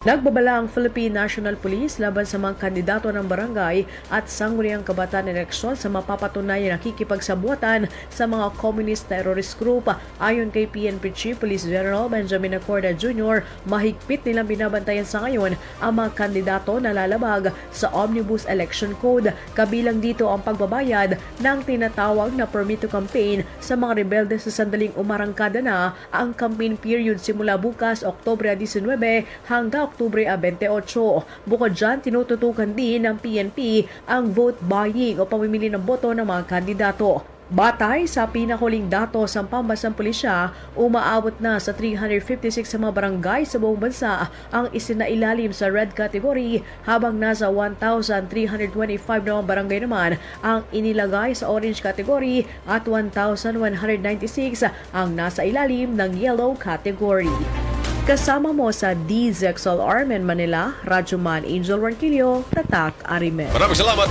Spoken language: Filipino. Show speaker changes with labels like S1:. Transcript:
S1: Nagbabala ang Philippine National Police laban sa mga kandidato ng barangay at sangguniang kabataan eleksyon sa mapapatunay na nakikipagsabuatan sa mga communist terrorist group. Ayon kay PNP Chief Police General Benjamin Acorda Jr., mahigpit nilang binabantayan sa ngayon ang mga kandidato na lalabag sa Omnibus Election Code. Kabilang dito ang pagbabayad ng tinatawag na permit to campaign sa mga rebelde sa sandaling umarangkada na ang campaign period simula bukas Oktobre 19 hanggang Oktubre 28. Bukod dyan, tinututukan din ng PNP ang vote buying o pamimili ng boto ng mga kandidato. Batay sa pinahuling datos ng pambasang pulisya, umaabot na sa 356 sa mga barangay sa buong bansa ang isinailalim sa red category habang nasa 1,325 na mga barangay naman ang inilagay sa orange category at 1,196 ang nasa ilalim ng yellow category. Kasama mo sa DZXL Armen Manila, Radyo Man Angel Ranquillo, Tatak Arimen.
S2: Maraming salamat,